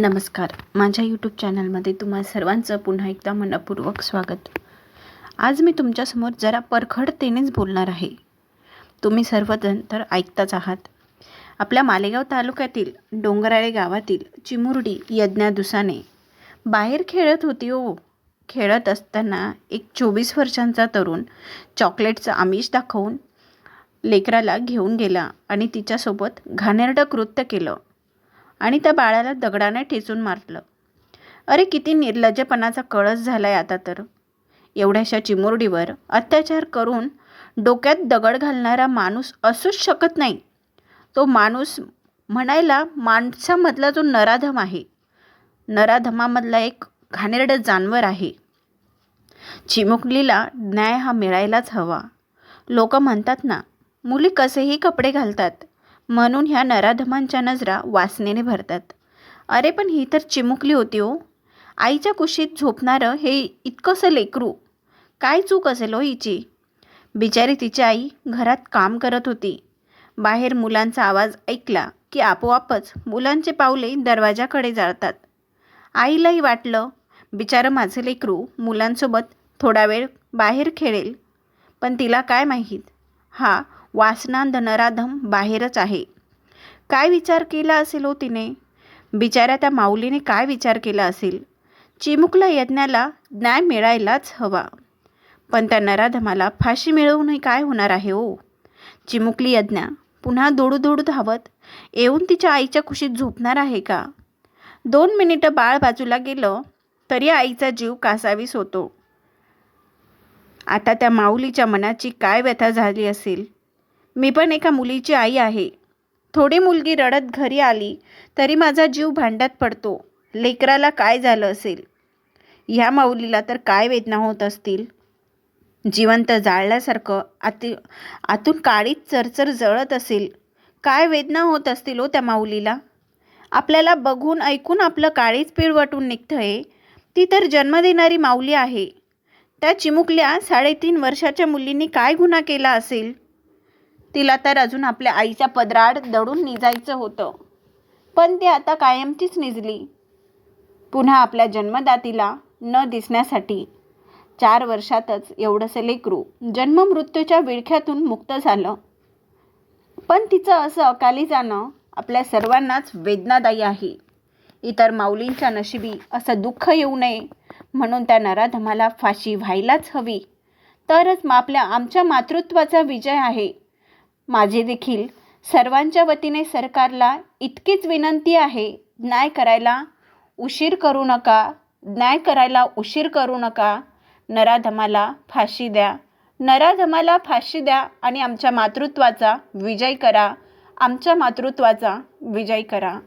नमस्कार. माझ्या यूट्यूब चॅनलमध्ये तुम्हा सर्वांचं पुन्हा एकदा मनपूर्वक स्वागत. आज मी तुमच्यासमोर जरा परखडतेनेच बोलणार आहे. तुम्ही सर्वजण तर ऐकताच आहात. आपल्या मालेगाव तालुक्यातील डोंगराळे गावातील चिमुरडी यज्ञादुसाने बाहेर खेळत होती ओ खेळत असताना एक चोवीस वर्षांचा तरुण चॉकलेटचं आमिष दाखवून लेकराला घेऊन गेला आणि तिच्यासोबत घाणेरडं कृत्य केलं. आणि त्या बाळाला दगडाने ठेचून मारलं. अरे किती निर्लज्जपणाचा कळस झाला आहे आता तर. एवढ्याशा चिमुरडीवर अत्याचार करून डोक्यात दगड घालणारा माणूस असूच शकत नाही. तो माणूस म्हणायला माणसामधला जो नराधम आहे नराधमामधला एक घाणेरडं जानवर आहे. चिमुकलीला न्याय हा मिळायलाच हवा. लोक म्हणतात ना मुली कसेही कपडे घालतात म्हणून ह्या नराधमांच्या नजरा वासनेने भरतात. अरे पण ही तर चिमुकली होती हो. आईच्या कुशीत झोपणारं हे इतकंसं लेकरू. काय चूक असेल हो हिची? बिचारी तिची आई घरात काम करत होती. बाहेर मुलांचा आवाज ऐकला की आपोआपच मुलांचे पावले दरवाजाकडे जाळतात. आईलाही वाटलं बिचारं माझं लेकरू मुलांसोबत थोडा वेळ बाहेर खेळेल. पण तिला काय माहीत? हा वासनांध नराधम बाहेरच आहे. काय विचार केला असेल हो तिने? बिचाऱ्या त्या माऊलीने काय विचार केला असेल? चिमुकला यज्ञाला न्याय मिळायलाच हवा. पण त्या नराधमाला फाशी मिळवूनही काय होणार आहे हो? चिमुकली यज्ञा पुन्हा दोडू धावत येऊन तिच्या आईच्या खुशीत झोपणार आहे का? दोन मिनिटं बाळ बाजूला गेलं तरी आईचा जीव कासावीस होतो. आता त्या माऊलीच्या मनाची काय व्यथा झाली असेल? मी पण एका मुलीची आई आहे. थोडी मुलगी रडत घरी आली तरी माझा जीव भांड्यात पडतो. लेकराला काय झालं असेल? ह्या माऊलीला तर काय वेदना होत असतील? जिवंत जाळल्यासारखं आती आतून काळीच चरचर जळत असेल. काय वेदना होत असतील हो त्या माऊलीला? आपल्याला बघून ऐकून आपलं काळीच पिळवटून निघतं निघतंय. ती तर जन्म देणारी माऊली आहे. त्या चिमुकल्या साडेतीन वर्षाच्या मुलींनी काय गुन्हा केला असेल? तिला तर अजून आपल्या आईच्या पदराड दडून निजायचं होतं. पण ती आता कायमचीच निजली. पुन्हा आपल्या जन्मदातीला न दिसण्यासाठी चार वर्षातच एवढंसं लेकरू जन्ममृत्यूच्या विळख्यातून मुक्त झालं. पण तिचं असं अकाली जाणं आपल्या सर्वांनाच वेदनादायी आहे. इतर माऊलींच्या नशिबी असं दुःख येऊ नये म्हणून त्या नराधमाला फाशी व्हायलाच हवी. तरच आपल्या आमच्या मातृत्वाचा विजय आहे. माझे देखील सर्वांच्या वतीने सरकारला इतकीच विनंती आहे न्याय करायला उशीर करू नका न्याय करायला उशीर करू नका. नराधमाला फाशी द्या. नराधमाला फाशी द्या आणि आमच्या मातृत्वाचा विजय करा. आमच्या मातृत्वाचा विजय करा.